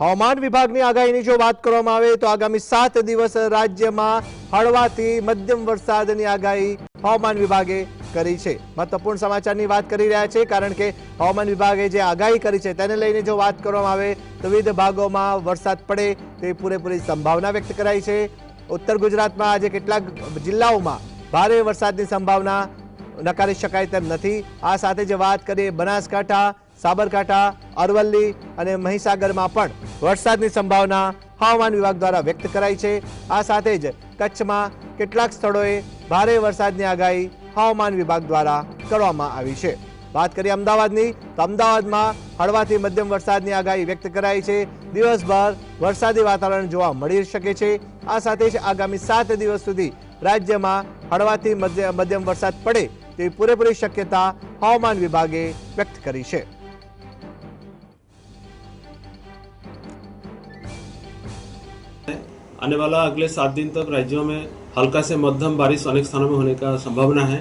હવામાન વિભાગની આગાહીની જો વાત કરવામાં આવે તો આગામી 7 દિવસ રાજ્યમાં હળવાતી મધ્યમ વરસાદની આગાહી હવામાન વિભાગે કરી છે મતપૂર્ણ સમાચારની વાત કરી રહ્યા છે કારણ કે હવામાન વિભાગે જે આગાહી કરી છે તેના લઈને જો વાત કરવામાં આવે તો વિદ ભાગોમાં વરસાદ પડે તેની પૂરેપૂરી સંભાવના વ્યક્ત કરાઈ છે ઉત્તર ગુજરાતમાં આજે કેટલાક જિલ્લાઓમાં ભારે વરસાદની સંભાવના નકારી શકાય તેમ નથી આ સાથે જે વાત કરીએ બનાસકાંઠા સાબરકાંઠા અરવલ્લી અને મહિસાગરમાં પણ વરસાદની સંભાવના હવામાન વિભાગ દ્વારા વ્યક્ત કરાઈ છે આ સાથે જ કચ્છમાં કેટલાક સ્થળોએ ભારે વરસાદની આગાહી હવામાન વિભાગ દ્વારા કરવામાં આવી છે વાત કરીએ અમદાવાદની તો અમદાવાદમાં હળવાથી મધ્યમ વરસાદની આગાહી વ્યક્ત કરાઈ છે દિવસભર વરસાદી વાતાવરણ જોવા મળી શકે છે આ સાથે જ આગામી સાત દિવસ સુધી રાજ્યમાં હળવાથી મધ્યમ વરસાદ પડે તેવી પૂરેપૂરી શક્યતા હવામાન વિભાગે વ્યક્ત કરી છે आने वाला अगले सात दिन तक राज्यों में हल्का से मध्यम बारिश अनेक स्थानों में होने का संभावना है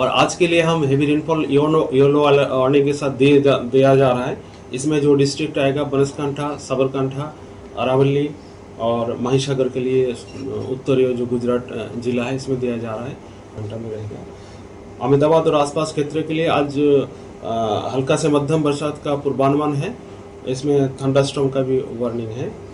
और आज के लिए हम हेवी रेनफॉल योलो वार्निंग के साथ दिया जा, दिया जा रहा है इसमें जो डिस्ट्रिक्ट आएगा बनसकांठा साबरकांठा अरावली और महिसागर के लिए उत्तरीय जो गुजरात जिला है इसमें दिया जा रहा है घंटा में रहेगा अहमदाबाद और आसपास क्षेत्र के लिए आज हल्का से मध्यम बरसात का पूर्वानुमान है इसमें थंडास्टॉम का भी वार्निंग है